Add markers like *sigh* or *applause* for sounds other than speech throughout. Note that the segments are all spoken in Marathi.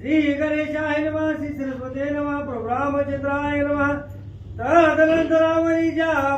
श्री गणेशाय नम श्री सरस्वते नम प्रभु नम। नमः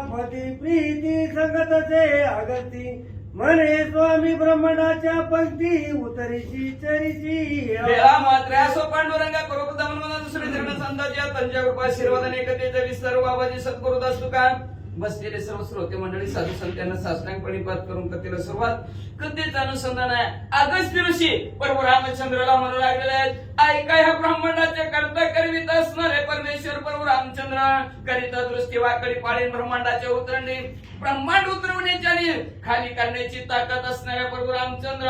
पती प्रीती संगतचे अगती मने स्वामी ब्रह्मणाच्या पंक्ती उतरीची चरीची वेळा मात्र असो पांडुरंगा करू दमन म्हणा दुसरे चरण संताच्या त्यांच्या कृपा आशीर्वादाने एकतेचा विस्तार बाबाजी सद्गुरुदास तुका बसलेले सर्व श्रोते मंडळी साधू संतांना साष्टांगपणे पात करून कथेला सुरुवात. कथेचं अनुसंधान आहे. अगस्त्य ऋषी प्रभू रामचंद्राला म्हणू लागलेले आहेत. ऐका ह्या ब्रह्मांडाचे कर्ता करवित असणारे परमेश्वर प्रभू रामचंद्र? करिता दृष्टी वाकडी पाळीन ब्रह्मांडाच्या उतरणे. ब्रह्मांड उतरवण्याची आणि खाली करण्याची ताकद असणाऱ्या प्रभू रामचंद्र.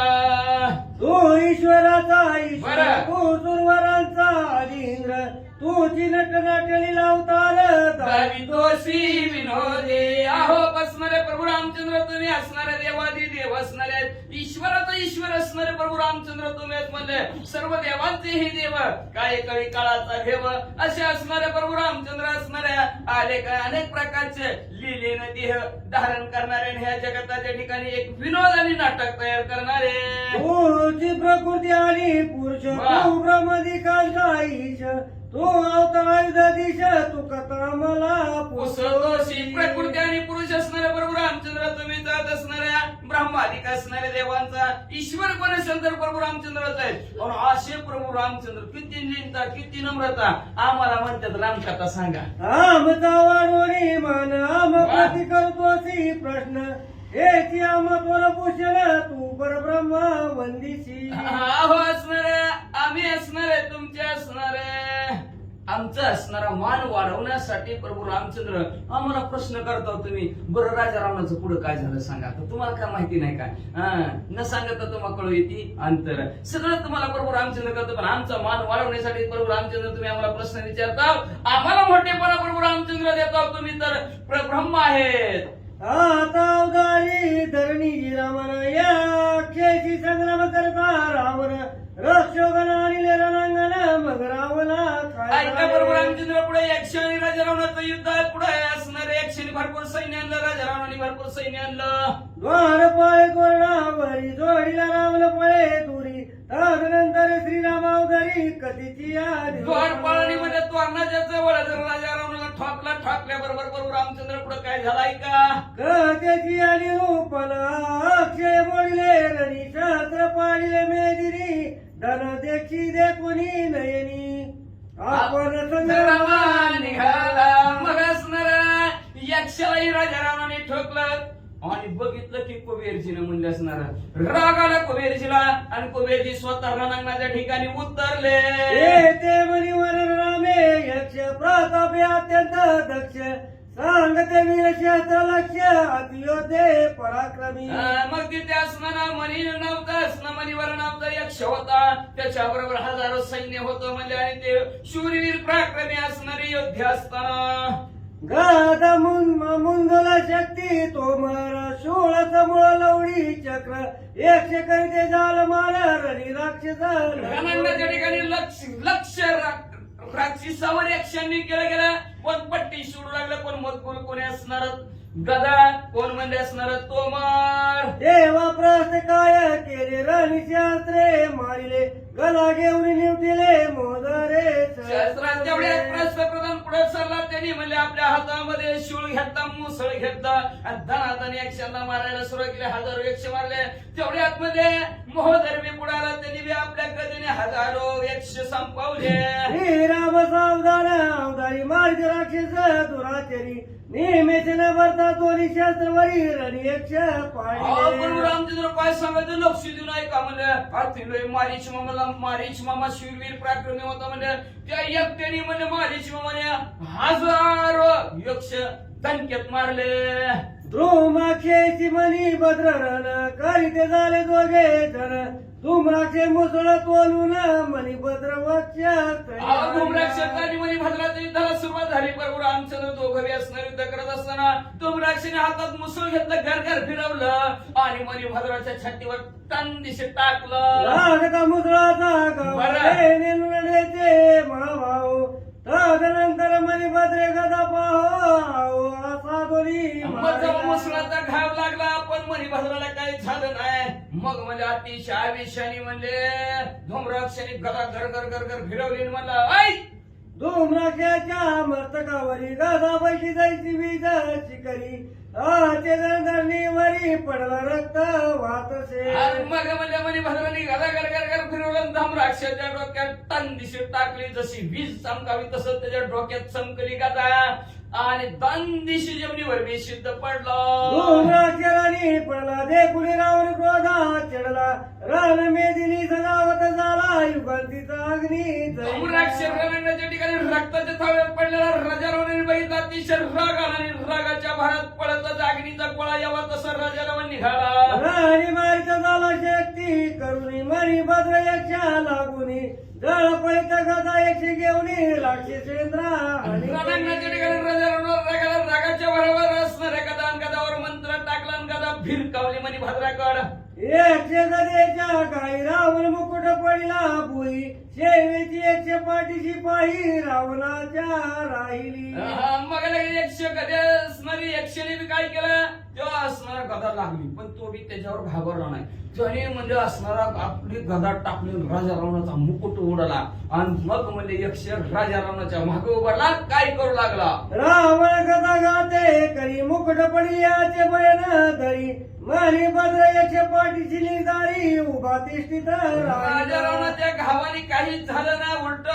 तू ईश्वराचा ईश्वर बरं. तू सुरवरांचा आदिंद्र तूची नटनाट्य अवतार दाविदोषी विनोदे. आहो बसणारे प्रभू रामचंद्र तुम्ही असणारे देवादी देव असणारे. आहेत. ईश्वराचा ईश्वर असणारे प्रभू रामचंद्र तुम्ही म्हणले. सर्व देवांचे हे देव काय कळी काळाचा घेव असे असणारे प्रभू रामचंद्र असणाऱ्या आले काय अनेक प्रकारचे लिलेन देह धारण करणारे आणि ह्या जगताच्या ठिकाणी एक विनोद आणि नाटक तयार करणारे. प्रकृती आणि पुरुष वा. तू ब्रह्मदिकांचा ईश तू अवतारायुधीश तू कथा मला पुसदोषी प्रकृती आणि पुरुष असणाऱ्या प्रभू रामचंद्र तुम्ही जात असणाऱ्या ब्रह्मादिक असणाऱ्या देवांचा. ईश्वर असेल तर प्रभू रामचंद्रच आहे असे प्रभू रामचंद्र किती निंदा किती नम्रता. आम्हाला म्हणतात रामकथा सांगा. आमचा वाढवणी मान आम करतोसी प्रश्न हेची पोर पोषण तू परब्रह्म वंदिशी. अहो आम्ही असणारे तुमचे असणारे आमचा असणारा मान वाढवण्यासाठी प्रभू रामचंद्र आम्हाला प्रश्न करता तुम्ही. बरं राजा रामाचं पुढे काय झालं सांगा. तर तुम्हाला काय माहिती नाही का? हा, न सांगता तुम्हाला कळू येते अंतर. सगळं तुम्हाला प्रभू रामचंद्र करतो पण आमचा मान वाढवण्यासाठी प्रभू रामचंद्र तुम्ही आम्हाला प्रश्न विचारता आम्हाला मोठेपणा प्रभू रामचंद्र देता तुम्ही तर ब्रह्म आहेत. आता अवधारी धरणी रामन या संग्राम करता रावण. रक्षोगण आणि रणांगण मग रावला ऐका बरोबर रामचंद्र पुढे एकशे आणि राजा रावणाचं युद्ध आहे. पुढे असणारे एकशे भरपूर सैन्य आणलं राजा रावणाने भरपूर सैन्य आणलं द्वार पाय कोरडावरी जोडीला रावण पळे दुरी तदनंतर श्रीराम अवधारी कधीची आधी द्वारपाळणी मध्ये तोरणाच्या जवळ राजा रावणाला ठोकला ठोकल्या बरोबर प्रभू रामचंद्र पुढे काय झालं ऐका कथेची आणि रूपन अक्षय बोलले रणी शास्त्र पाळले मेदिनी धन देखी दे कोणी नयनी. आपण संग्रामा निघाला मग असणारा यक्षलाही राजा रावणाने ठोकलं. आणि बघितलं की कुबेरजीने म्हणले असणार रागाला कुबेरजीला आणि कुबेरजी स्वतः रणांगणाच्या ठिकाणी उतरले. ते मणिवर रामे यक्ष प्रतापे अत्यंत दक्ष. सांगते वीर शास्त्र लक्ष अतियोधे पराक्रमी. मग तिथे असणारा मणी नव्हता असणं मणीवर नव्हता यक्ष होता. त्याच्या बरोबर हजारो सैन्य होतं म्हणजे आणि ते शूरवीर पराक्रमी असणारे योद्धे असताना गादा मुंदला शक्ती तोमर सोळाच मुळ लवडी चक्र एकशे करीते जाल मार रणी राक्षस रणांगणाच्या ठिकाणी लक्ष लक्ष रा- राक्षसावर यक्षांनी केलं गेलं. कोण पट्टी सोडू लागलं कोण मजकूर कोणी असणार? गदा कोण म्हणजे असणार? तोमर. देवा प्रस्त काय केले? रणी शास्त्रे मारिले गदा घेऊन निवटिले मोदरे शास्त्रात प्रधान पुढे सरला त्यांनी म्हणजे आपल्या हातामध्ये शिळ घेतला मुसळ घेतला धनाधन यक्षांना मारायला सुरुवात केली हजारो यक्ष मारले. तेवढ्या आतमध्ये मोहधर्मी पुढाला त्यांनी बी आपल्या गतीने हजारो यक्ष संपवले. श्रीराम सावधान अवधारी मार्ग राक्षस दुराचरी. नेहमीच न भरता दोन्ही शास्त्रवरी रणी यक्ष अहो, प्रभू पाहिले रामचंद्र काय सांगायचं लक्ष देऊन ऐका म्हणजे आरतीलोय मारीच मामाला मारीच मामा शूरवीर पराक्रमी होता म्हणजे त्या एकट्याने म्हणजे मारीच मामाने हजारो यक्ष दणक्यात मारले. द्रोमाक्षेची मनी भद्ररण करीते झाले दोघे जण. धुम्राक्षे मुसळ तोलून मनी भद्र धुमराक्षांनी म्हणजे भद्राच्या युद्धाला सुरुवात झाली. प्रभू रामचंद्र दोघं बी असणार युद्ध करत असताना धुमराक्षाने हातात मुसळ घेतलं घर घर फिरवलं आणि मनी भद्राच्या छातीवर टन दिशे टाकलं मुसळाचा महाभाऊ. तदनंतर मनी भद्रे गदा पाहो असा जेव्हा मुसळाचा घाव लागला पण मणिभद्राला काही झालं नाही. मग म्हणजे अतिशय आवेशाने म्हणले धूम्राक्षाने गदा घर घर घर घर फिरवली म्हणलं ऐ! धूम्राक्षाच्या मस्तकावरी गादाबाईची जायची वीजाची करी. आचे धरणीवरी पडला रक्त वाहतसे आणि मग म्हणजे म्हणे भद्रानी गदा घर घर घर फिरवलं आणि धूम्राक्षाच्या डोक्यात टन दिशी टाकली. जशी वीज चमकावी तसं त्याच्या डोक्यात चमकली गदा. आणि दन दिशी जमिनीवर बेशिद्ध पडलं. धूम्राक्षराने पडला देखुनी रावण क्रोधा चढला. रण मेदिनी सजावत झाला युगांतीचा अग्नी धूम्राक्षर रणांगणाच्या ठिकाणी रक्ताच्या थाव्यात पडलेला राजारावाने बघितला अतिशय राग आला आणि रागाच्या भारत पळतच अग्नीचा गोळा यावा तसा राजाराव निघाला. राणी माईचा झाला शक्ती करुणी मणी भद्र यक्षा लागुनी. राक्षसेंद्रा रणांगणाच्या ठिकाणी राजाराव रागाला रागाच्या गदा आणि गदावर मंत्र टाकला गदा भिरकावली म्हणे भद्राकड. एकशे गदेच्या काही रावण मुकुट पडला भुई शेवेची एकशे पाठीशी पाही रावणाच्या राहिली. मग एकशे गदे असणारी एकशेने बी काय केलं? तेव्हा असणारा गदा लागली पण तो बी त्याच्यावर घाबरला नाही. त्याने म्हणजे असणारा आपली गदा टाकली राजा रावणाचा मुकुट उडला आणि मग म्हणजे यक्ष राजा रावणाच्या मागे उभारला काय करू लागला? रावण गदा गाते करी मुकुट पडल्याचे बयन धरी. माली भद्र एकशे पाठीशी निदारी उभा तिष्ठित राजा. रावणाच्या घावाने काहीच झालं ना उलट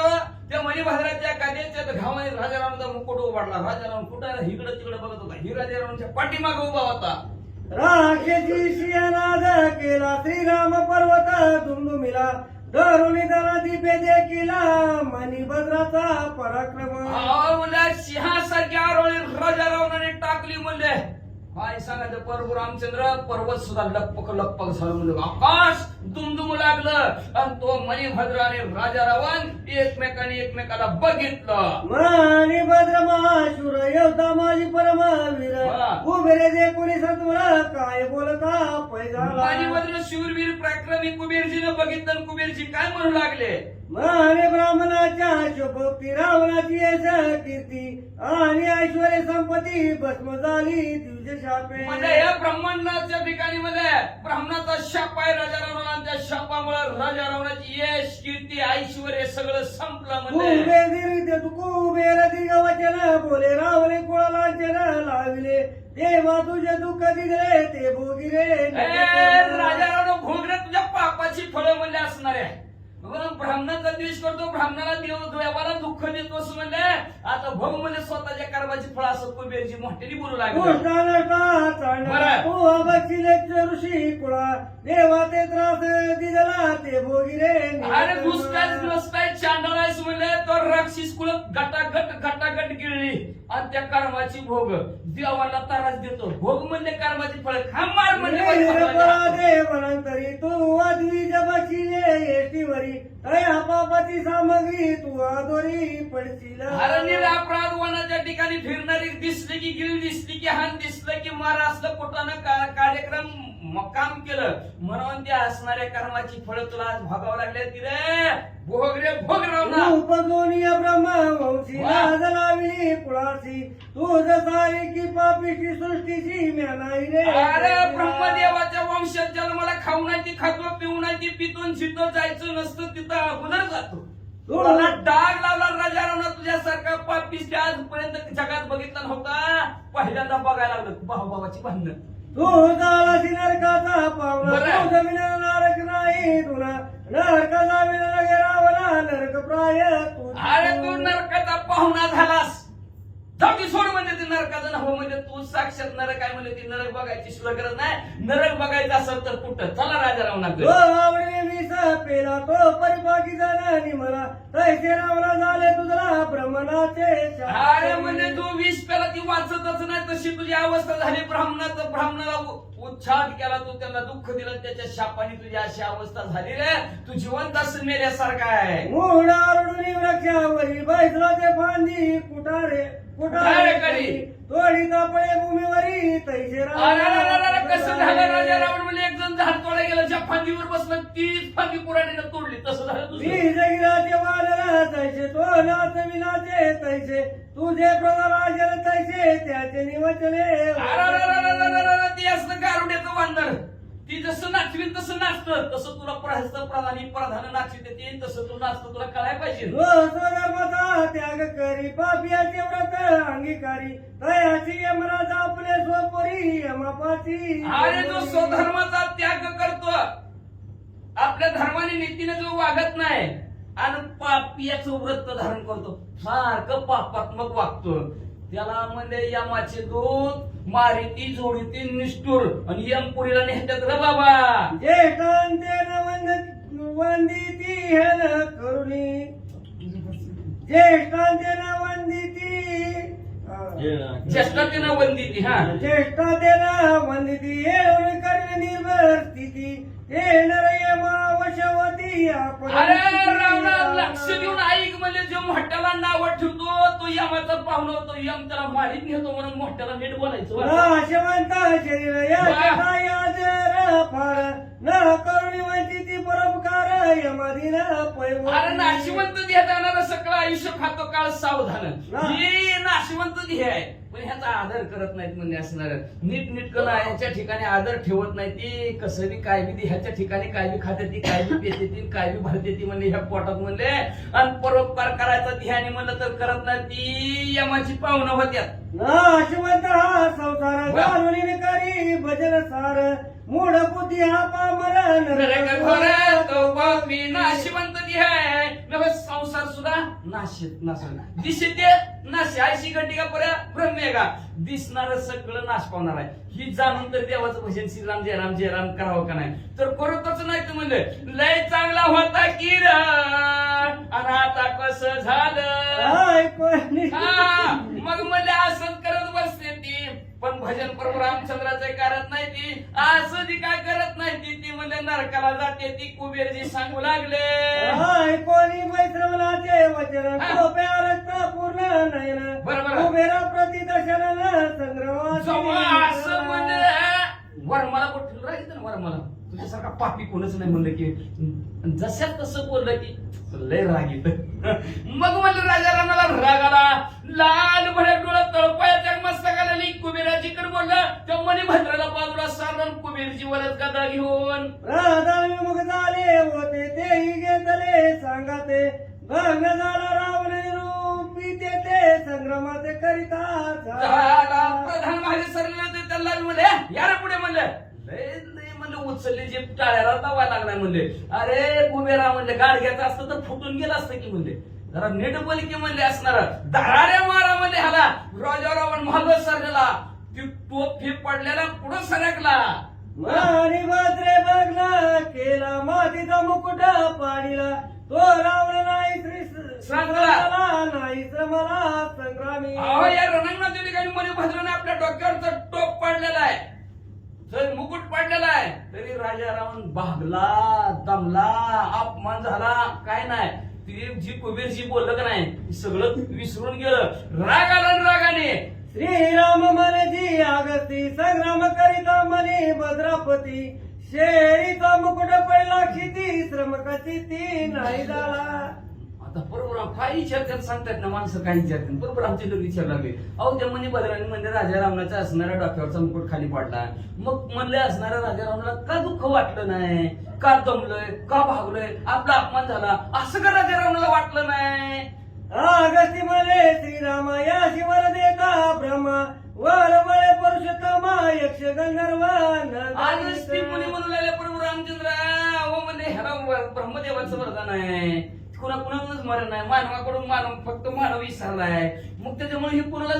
त्या मणिभद्राच्या गाद्याच्या घावाने राजा रावणाचा मुकुट उभारला. राजा रावण कुठं? इकडं तिकडं बघत होता. ही रावणाच्या पाठीमागे उभा होता. राक्षसी शियानाद केला श्रीराम पर्वत दुमदुमिला. धरुणी दला दिपे देखिला मणिभद्राचा पराक्रम. अहो, म्हणलं सिंहासारखी आरोळी राजा रावणाने टाकली म्हणले काय सांगायचं प्रभू रामचंद्र पर्वत सुद्धा लपक लपक झालं म्हणलं. आकाश दुमदुमू लागलं. आणि तो मणिभद्र आणि राजा रावण एकमेकाने एकमेकाला बघितलं. मानी भद्र महाशूर योद्धा माझी परमवीर. उभे रे जे कोणी सत्वर काय बोलता? पैजाला मणिभद्र शूरवीर पराक्रमी कुबेरजीनं बघितलं आणि कुबेरजी काय म्हणू लागले? माने ब्राह्मणाच्या शोभोक्ती रावणाची यश कीर्ती आणि ऐश्वर संपत्ती भस्म झाली तुझे शापे. म्हणजे या ब्रह्मांडाच्या ठिकाणी मध्ये ब्राह्मणाचा शाप आहे राजा रावणाच्या शापामुळे राजा रावणाची यश कीर्ती ऐश्वर सगळं संपलं म्हणजे. कुबेर दीर्घ वचन बोले रावणे कुळाला लांछन लाविले. देवा तुझे दुःख दिले ते भोगिरे राजा रावण भोगणे तुझ्या पापाची फळं म्हणले असणार. आहे ब्राह्मणाचा द्वेष करतो ब्राह्मणाला देव देवाला दुःख देतोस म्हणले. आता भोग म्हणजे स्वतःच्या कर्माची फळ असं कुबेरजी मोठ्याने बोलू लागले. ऋषी कुळा. देवा ते त्रास दिला ते भोगिरे अरे दुसऱ्याच नसताय चांडळायस म्हणले तर राक्षस कुळ गटागट गटागट गिळली. आणि त्या कर्माची भोग देवाला त्रास देतो. भोग म्हणले कर्माची फळ खांबार भगवान. देवनंतरी तू बक्षिले येष्टीवरी अरे पापाची सामग्री तू आदोरी पडशील. अरे निरापराध वनाच्या ठिकाणी फिरणारी दिसली की गिल दिसली की हान दिसलं की मार असलं कुठानं का- कार्यक्रम काम केलं. म्हणून त्या असणाऱ्या कर्माची फळं तुला आज भोगावं लागले तिरे भोग रे भोग ब्रह्मवंशी कुळाशी तू की पापीची सृष्टीची रे. अरे ब्रह्मदेवाच्या वंशात जन्माला खाऊ नाही ती खातो पिऊ नाही ती पितून जिथं जायचं नसतं तिथं अगोदर जातो. तुला डाग लावला राजा रावणा तुझ्यासारखा पापीस आजपर्यंत जगात बघितला नव्हता. पहिल्यांदा बघायला लागलं भावाची भांडणं. तू जालाशी नरकाचा पावला. तू जमीन नरक नाही तुला नरक जामीन लगे रावला नरक प्राय तू. अरे तू नरकाचा पाहुणा झालास. जाऊ की सोड म्हणजे ते नरकाचं नाव म्हणजे तू साक्षात नरक आहे म्हणजे ती नरक बघायची सुद्धा गरज नाही. नरक बघायचं असेल तर कुठं? चला राजा रावणाकडे पेला तो परिपाकी जाणारी मला तैसे रावला झाले तुझला. अरे म्हणजे तू विष पेला ती वाचतच नाही तशी तुझी अवस्था झाली. ब्राह्मणाचं ब्राह्मणाला उच्छाद केला तू त्यांना दुःख दिलं त्याच्या शापाने तुझी अशी अवस्था झाली रे. तू जिवंत असून मेल्यासारखा आहे. मूळ आरडून वृक्षावरी बैसला ते फांदी कुटारे. भूमीवरी तैसे कसं झालं राजा रावण म्हणजे एक जण झाड तोडा गेलं ज्या फांदीवर बसलं तीच फांदी कुऱ्हाडीनं तोडली तसं झालं तुझं जगिराचे वानर तैसे तो नाच विनाचे तैसे तुझे प्रधान तैसे त्याचे निवचले ते असलं गारुड्याचं वांदर ती जसं नाचवीन तसं नाचतं तसं तुला प्रहस्त प्रधानी प्रधान नाचवित येते तसं तू नाचतं तुला कळायला पाहिजे. स्वधर्माचा त्याग करी पापियाचे व्रत अंगीकारी तयाची यमराज आपले स्वपरी यमापाची. अरे जो स्वधर्माचा त्याग करतो आपल्या धर्माने नीतीने जो वागत नाही आणि पापियाचं व्रत धारण करतो सारखं पापात्मक वागतो. त्याला म्हणजे यमाचे दूत मारिती जोडीती निष्ठूर. आणि यमपुरीला नेहत्यात रे बाबा. ज्येष्ठांतेन वंद वंदिती हेन करुणी. वंदिती ज्येष्ठातीनं वंदिती हा. कर्ण निर्भर स्थिती. ते नरयमा वशवती आपण लक्ष देऊन ऐक म्हणजे जो मोठ्याला नाव ठेवतो तो यमाचा पाहुणा होतो. यम त्याला मारीत नेतो म्हणून मोठ्याला नीट बोलायचं याजर फार न करुणी वंचिती परोपकार यमाधीन अरे नाशिवंत जाणार सगळं आयुष्य खातो काळ सावधान. हा. हे नाशिवंत ध्येय आहे. पण ह्याचा आदर करत नाहीत म्हणजे असणार. नीट नीटकं ह्याच्या ठिकाणी आदर ठेवत नाही ती. कसं बी काय बी ह्याच्या ठिकाणी काय बी खाते ती काय बी पेते ती काय बी भरते ती म्हणले ह्या पोटात म्हणले आणि परोपकार करायचा ध्यानी म्हणलं तर करत नाही ती. यमाची पाहुणं होत्यात. नाशवंत हा संसार करी भजन सार मूढ बुद्धी हा पामर नरक घोर पापी नाशिवंत संसार सुद्धा नाशित नाशन दिसे ते नाश. आयशी का पर्या ब्रह्मे का? दिसणार सगळं नाश पावणार आहे. ही जाणून तर देवाचं भजन श्रीराम जयराम जयराम करावं का नाही? तर करतच नाही तर म्हणजे लय चांगला होता की र आणि आता कसं झालं? मग म्हणले असंच करत बसते ती पण भजन प्रभू रामचंद्राचं करत नाही ती. असं ती काय करत नाही ती. ती म्हणजे नरकाला जाते ती. कुबेरजी सांगू लागले. हाय कोणी मैत्रवनाचे वचन हा. कोप्या रक्त पूर्ण नयन बरोबर. कुबेरा प्रतिदर्शन जेव्हा असं संग्रह म्हणजे वरमाला कुठून राहिलं ना वरमाला? तुझ्यासारखा पापी कोणच नाही म्हणलं की. जशात तसं बोललं की लय राग येत *laughs* मग म्हणलं राजा रामाला राग आला लाल भडक डोळा सारण कुबेरजी वरच गदा घेऊन. राधाल विमुख झाले होते तेही घेतले सांगाते. भंग झाला रावण रूपी ते ते संग्रामात करिता झाला. प्रधान माझे सरले ते त्याला म्हणले यार पुढे म्हणले लय लय म्हणलं उचलले जे टाळ्याला दवा लागलाय म्हणले. अरे कुबेरा म्हणले गाडग्याचं असतं तर फुटून गेलं असतं की म्हणले. जरा नीट बोल की म्हणले असणार. दराऱ्या मारा म्हणले ह्याला. राजा रावण महाल सरलेला. ती टोप फी पडलेला पुढं सरकला. मारी बाजरे बघला केला मातीचा मुकुट पाडीला. तो रावण नाही श्री. नाही संग्रामी. अहो या रणांगणाच्या ठिकाणी म्हणे भद्राने आपल्या डोक्यावरचा टोप पडलेला आहे तर मुकुट पडलेला आहे तरी राजा रावण भागला दमला अपमान झाला काय नाही. ती जी कुबेरजी बोललं का नाही सगळं विसरून गेलं. राग आला रागाने. श्रीराम मने जी आगती संग्राम करिता मने भद्रापती. शेरीचा मुकुट पडला क्षिती श्रमकाची ती नाही झाला. आता बरोबर काय विचारतात सांगतात ना माणसं काय विचारतात बरोबर आमचे लोक विचार लागले. अहो त्या म्हणे बदराने म्हणजे राजा असणाऱ्या डोक्यावरचा मुकुट खाली पडला. मग म्हणले असणाऱ्या राजा रावणाला का दुःख वाटलं नाही? का दमलंय? का भागलंय? आपला अपमान झाला? असं का राजा रावणाला वाटलं नाही? आगस्ती मले नाही. आहे कुणा कुणालाच मरण नाही. मानवाकडून मानव फक्त मानव विसरलाय. मग त्याच्यामुळे हे कुणाला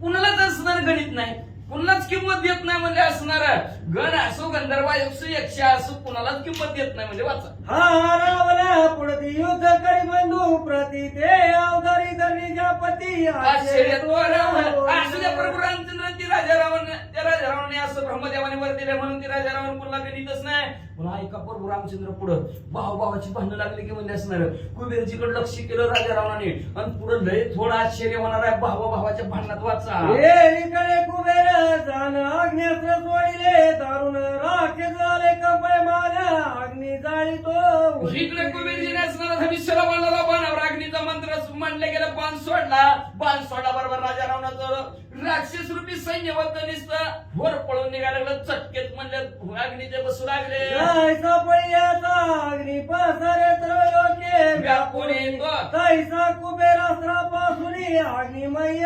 कुणालाच असणार गणित नाही. कुणालाच किंमत देत नाही म्हणजे असणार. गण असो गंधर्व असो यक्ष असो कुणालाच किंमत देत नाही म्हणजे वाचा. हा रावला पुढती युद्ध करी बंधू प्रती ते अवधारी धरणीच्या पती आश्चर्यात वाढवलं. असू द्या प्रभू रामचंद्र ती राजा रावण त्या राजा असं ब्रह्मदेवाने वर दिले म्हणून ती राजा रावण कुणाला गणितच नाही. ऐका प्रभू रामचंद्र पुढं. भाऊ भावाची भांडणं लागली की म्हणजे असणार? कुबेरजीकडे लक्ष केलं राजा रावणाने. आणि पुढं लय थोडं आश्चर्य होणार आहे. भावा भावाच्या भांडणात वाचा. कुबेर जाण अग्न्यास्त्र सोडिले दारुण राखे झाले कंपय माल्या अग्नी जाळी तो इकडे कुबेरजीने असणारा धनुष्याला बाणाला बाणावर अग्नीचा मंत्र म्हणले गेलं पान सोडला. पान सोडला बरोबर राजा रावणाचं राक्षस रूपी सैन्य होतं नुसतं वर पळून निघायला लागलं. चटकेत म्हणले अग्नीचे बसू लागले. जायचा पळ्याचा अग्नी पसरे त्रयोलोके व्यापून येतो. तैसा कुबेरास्त्रापासून अग्निमय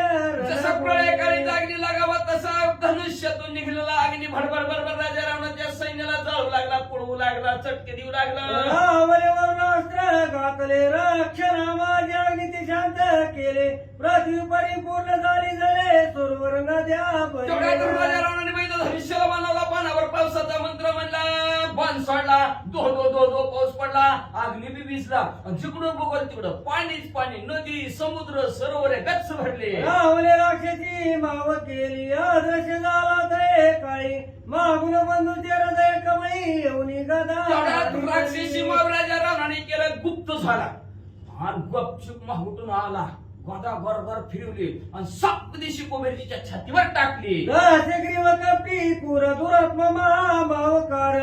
जसं प्रळयकाळी अग्नी लागावा तसा धनुष्यातून निघलेला अग्नी भडभड भडभड राजा रावणाच्या सैन्याला जाळू लागला पळवू लागला चटके देऊ लागला. रावले वरुणास्त्र घातले रक्षण माझे अग्नी शांत केले. पृथ्वी परिपूर्ण झाली जळे दो पाऊस पडला अग्नी बी वीजला. आणि जिकडं बघल तिकडं पाणीच पाणी नदी समुद्र सरोवरे गच्च भरले. रावले राक्षसी माव केली अदृश्य झाला ते काळी. मागून बंधूचे हृदय कमळी येऊनी गदा राक्षसी मग राजा रावणाने केलं गुप्त झाला. आणि गपचूप मागून आला. गोदा बरोबर फिरवली आणि साप दिशी कोबेरजीच्या छातीवर टाकली. कपटी कुर दुरात्म महाभावकार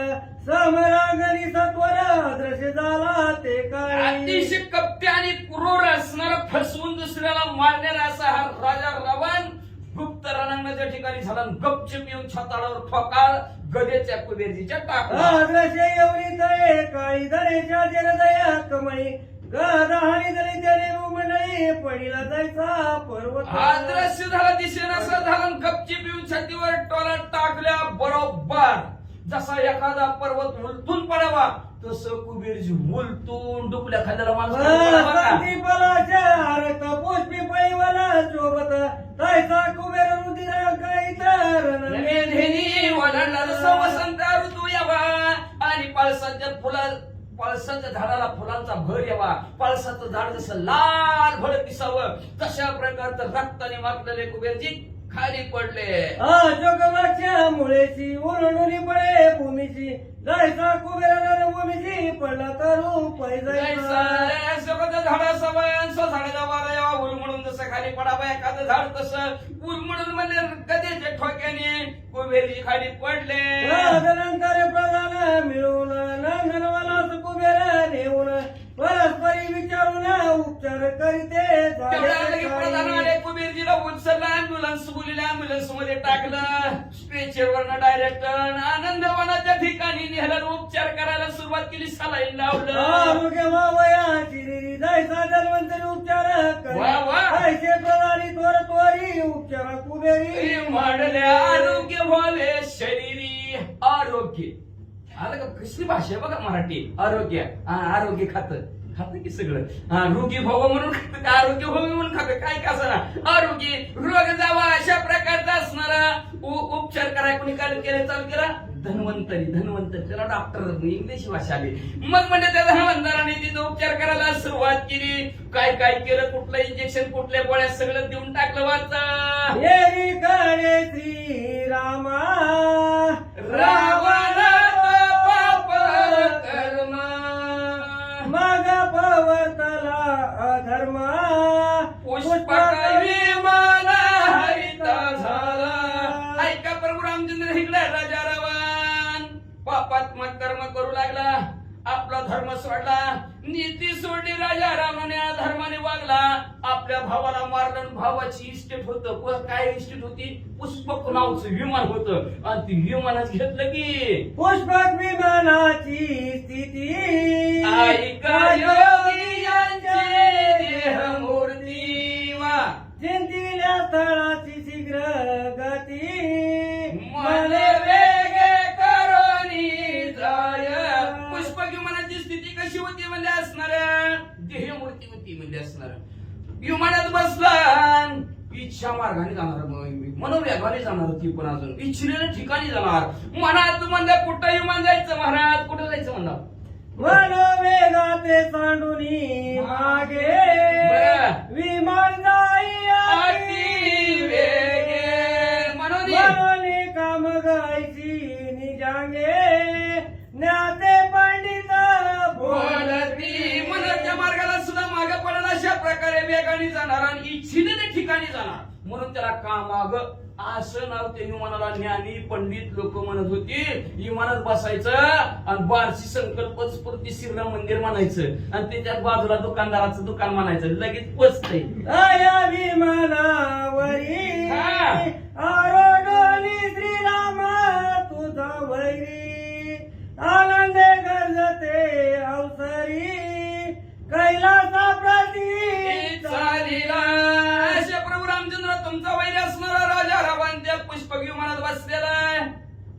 समरांगणी सत्वर अदृश्य झाला ते काळी अतिशय कप्पे आणि क्रूर असणारा फसवून दुसऱ्याला मारणारा असा हा राजा रावण गुप्त रणांगणाच्या ठिकाणी झाला गपचूप येऊन छाताडावर ठोकाळ गदेच्या कुबेरजीच्या टाकला. अदृश्य येऊनी तळे काळी धरेच्या हृदय कमळी गदाहाणी दळी त्याने मंडळी पडिला जायचा पर्वत. आदर्श झाला दिसेन असं झालं गपचूप येऊन छातीवर टोला टाकल्या बरोबर. जसा एखादा पर्वत उलटून पडावा तसं कुबेरजी उलटून डुकल्या खाल्ल्याला माणूस ऋतू यावा. आणि पळसाच्या फुला पळसाच्या झाडाला फुलांचा भर यावा. पळसाचं झाड जसं लाल भडक दिसावं तशा प्रकारचं रक्ताने मारलेले कुबेरजी खाली पडले. अशोकवृक्षा मुळेची उरडुनी पडे. भूमीची जैसा कुबेर भूमीची पडला करू पैजायचा झाडा सवय झाडाच्या वारा यावा उल म्हणून जसं खाली पडावं एखादं झाड तसं. उल म्हणून म्हणजे कधीच्या ठोक्याने कुबेरजी खाली पडले. नंतर प्रधान मिळून नंदनवनास कुबेर नेऊन परस्परी विचारून उपचार करीते अँब्युलन्स बोलिले अँब्युलन्समध्ये टाकलं. स्ट्रेचर वरनं डायरेक्ट आनंदवनाच्या ठिकाणी नेहला उपचार करायला सुरुवात केली. सलाईन लावलं. आरोग्य वयाची री जैसा जन्वंतरी उपचार वा, वा. पैसे प्रधानी त्वर त्वरी उपचार कुबेरी. म्हणले आरोग्य भोले शरीरी. आरोग्य. आलं का? कसली भाषा बघा मराठी. आरोग्य. आरोग्य खात. खात की सगळं? हा रोगी भाव म्हणून खात का? आरोग्य भाव म्हणून खात? काय कसं ना? आरोग्य रोग जावा अशा प्रकारचा असणारा उपचार कराय कोणी काय केलं चालू केला? धन्वंतरी धन्वंतरी. त्याला डॉक्टर इंग्लिश भाषा आली. मग म्हणजे त्या धन्वंतराने तिथं उपचार करायला सुरुवात केली. काय काय केलं? कुठलं इंजेक्शन कुठल्या गोळ्या सगळं देऊन टाकलं वाचा. पाप कर्म मग पवतला अधर्म. पुष्पक विमान झाला. ऐका प्रभू रामचंद्र हिकडे राजा रावण पापात्मक कर्म करू लागला. आपला धर्म सोडला. नीती सोडली राजा रामाने अधर्माने वागला. आपल्या भावाला मारलं भावाची इस्टेट होत. काय इस्टेट होती? पुष्पक नावचं विमान होतं. आणि ती विमानात घेतलं की पुष्पक विमानाची स्थिती यांची देहमूर्ती वा. चिंतिल्या स्थळाची शीघ्र गती. मन वेगे करोनी जाय. पुष्पक विमानाची स्थिती कशी होती म्हणजे असणाऱ्या? देहमूर्ती होती म्हणजे असणाऱ्या. विमानात बसला इच्छा मार्गाने जाणार मनोवेगाने जाणार ती पण अजून. इच्छिलेल्या ठिकाणी जाणार. मनात म्हणलं कुठं विमान जायचं महाराज? कुठं जायचं म्हणलं? मन वेगाते सांडूनी मागे. विमान जाई अशा प्रकारे वेगाने जाणार आणि इच्छिलेल्या ठिकाणी जाणार. म्हणून त्याला कामाग असं नाव त्या विमानाला ज्ञानी पंडित लोक म्हणत होती. विमानात बसायचं आणि बारशी संकल्प स्फूर्ती श्रीराम मंदिर म्हणायचं. आणि त्याच्या बाजूला दुकानदाराचं दुकान म्हणायचं. लगेच पोचतंय श्रीराम तुझा वैरी. आनंदे गरजते अवसरी. कैलासा त्या पुष्पक विमानात बसलेला आहे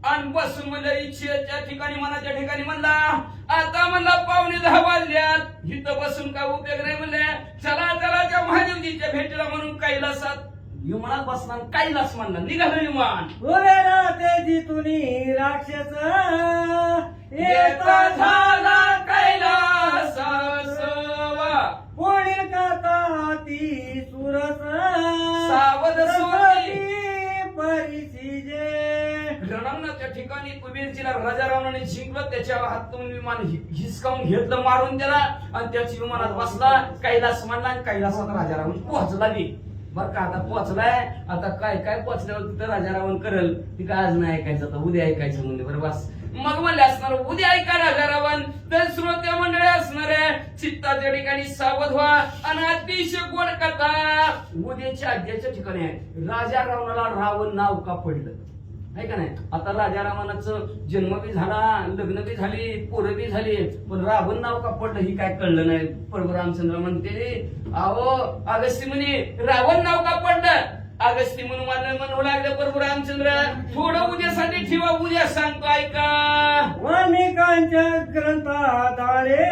आणि बसून म्हणलं इच्छेच्या ठिकाणी मनाच्या ठिकाणी म्हणला आता म्हणला पावणे दहा वाजल्यात. इथं बसून काय उपयोग नाही म्हणले. चला चला त्या महादेवजीच्या भेटीला म्हणून कैलासात. विमानात बसणार कैलास म्हणला निघालं विमान. उभे राहते जिथुनी राक्षस. येता झाला कैलासासवा. पुढील कथा ती सुरस. सावध सोनी. परिसी रणांगणाच्या ठिकाणी कुबेरजीला राजा रावणाने जिंकलं त्याच्या हातून विमान हिसकावून घेतलं मारून त्याला आणि त्याच विमानात बसला. कैलास मांडला आणि कैलासात राजा रावण पोहोचला बी. बर का आता पोहोचलाय. आता काय काय पोहोचल्यावर तिथं राजा रावण करल? ती काय आज नाही ऐकायचं आता उद्या ऐकायचं म्हणजे बरं बस. मग असणार उद्या ऐका राजा तर श्रोत्या मंडळी असणार आहे. चित्ताच्या ठिकाणी सावध व्हा आणि अतिशय गोड कथा. उद्याच्या अध्याच्या ठिकाणी आहे. राजा रावणाला रावण नाव का पडलं? आहे का नाही? आता राजा रामानाचं जन्म बी झाला लग्न बी झाली पोरं बी झाली पण रावण नाव का पडलं ही काय कळलं नाही. प्रभू रामचंद्र म्हणते अहो अगस्ती म्हणे रावण नाव का पडलं? अगस्ती म्हणून मला म्हणू लागलं प्रभू रामचंद्र. थोडं उद्यासाठी ठेवा उद्या सांगतो ऐका. वाल्मिकांच्या ग्रंथाधारे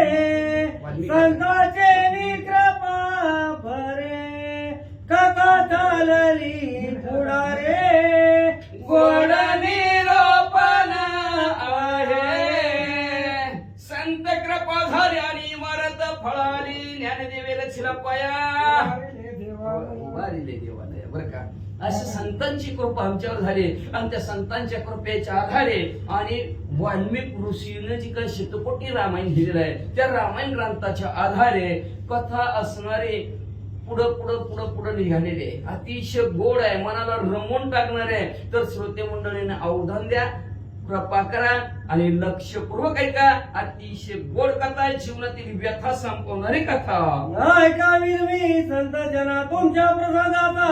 ऋषीची कृपा आमच्यावर झाली आणि त्या संतांच्या कृपेच्या आधारे आणि वाल्मिक ऋषीनं जी काही शतकोटी रामायण लिहिलेलं आहे त्या रामायण ग्रंथाच्या आधारे कथा असणारे पुढं पुढं पुढं पुढं निघालेले आहे. अतिशय गोड आहे मनाला रमवून टाकणार आहे तर श्रोते मंडळीने अवधान द्या कृपा करा आणि लक्षपूर्वक ऐका अतिशय गोड कथा आहे जीवनातील व्यथा संपवणारी कथा. ऐका मी संत जना तुमच्या प्रसादाचा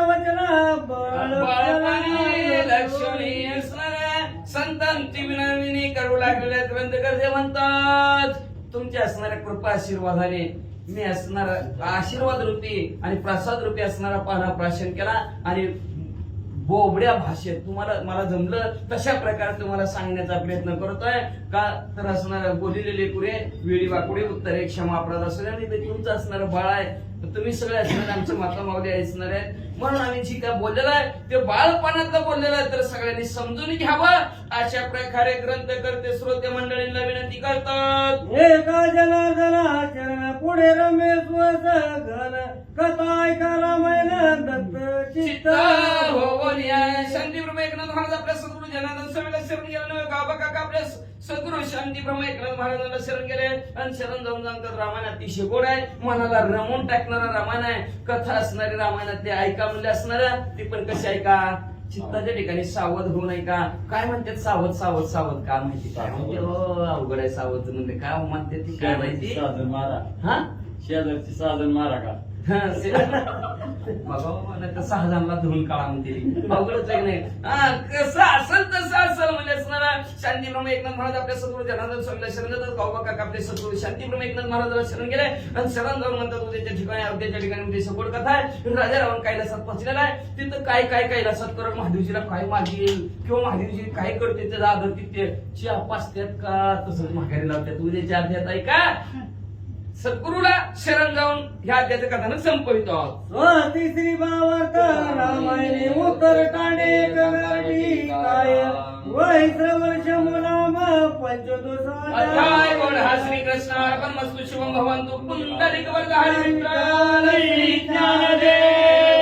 वचना बाळपणी लक्ष्मी. संतांची विनविनी करू लागलेल्या ग्रंथकर्ते म्हणतात. तुमच्या असणाऱ्या कृपा आशीर्वादाने मी असणारा आशीर्वाद रूपी आणि प्रसाद रूपी असणारा पाना प्राशन केला आणि बोबड्या भाषेत. तुम्हाला मला जमलं तशा प्रकारे तुम्हाला सांगण्याचा प्रयत्न करतोय. का तर असणार बोलिलेले पुरे वेळी वाकुडे उत्तरे क्षमा अपराध असू आणि ते तुमचं असणारं बाळ आहे. तुम्ही सगळे असणार आमचे माता मावली असणार आहेत. म्हणून आम्ही जी काय बोललेलं आहे ते बाळपणातलं बोललेलं आहे. तर सगळ्यांनी समजून घ्यावं. अशा प्रकारे ग्रंथ करते श्रोते मंडळींना विनंती करतात. पुढे रमेश कथा शांतीप्रभू एकनाथ महाराजांना शरण गेले आणि शरण जाऊन सांगतात रामायण अतिशय गोड आहे. मनाला रमवून टाकणारा रामायण आहे. कथा असणारी रामायणात ते ऐका म्हणले असणार. ती पण कशी ऐका चित्ताच्या ठिकाणी सावध होऊन ऐका काय म्हणतात? सावध सावध सावध. का माहिती? काय म्हणते? हो अवघड आहे सावध म्हणजे काय म्हणते ती? काय माहिती? साधन मारा. हा? शेजारची साधन मारा का? बाबा सहा जणांना धुवून काढा म्हणते. अवघडच आहे नाही? हा, कसं असेल तसं असेल म्हणजे एकनाथ महाराज आपल्या सद्गुरू जनार्दन स्वामीला शरण जातात गावबा काका आपले सद्गुरू शांतीप्रम एकनाथ महाराजाला शरण गेले. आणि शरण जाऊन म्हणतात उद्याच्या ठिकाणी अवध्याच्या ठिकाणी उद्या म्हणजे सपोर्ट कथा आहे राजा रावण कैलासात पोहोचलेला आहे. तिथं काय काय कैलासात करत महादेवजीला काय मागेल किंवा महादेवजी काय करते? त्याचा आदर तिथे चिया का? तसंच माघारी लावतात. उद्याच्या अध्यात आहे का? सद्गुरूला शरण जाऊन ह्या अध्याचं कथानं संपवितो आहोत. स्वाती श्री भावार्थ रामायणे काय वै वर्ष मुलाम अध्याय गोड हा श्रीकृष्ण अर्पण मस्तु शिवम भवंतु पुंडलिक विठ्ठल ज्ञानदेव.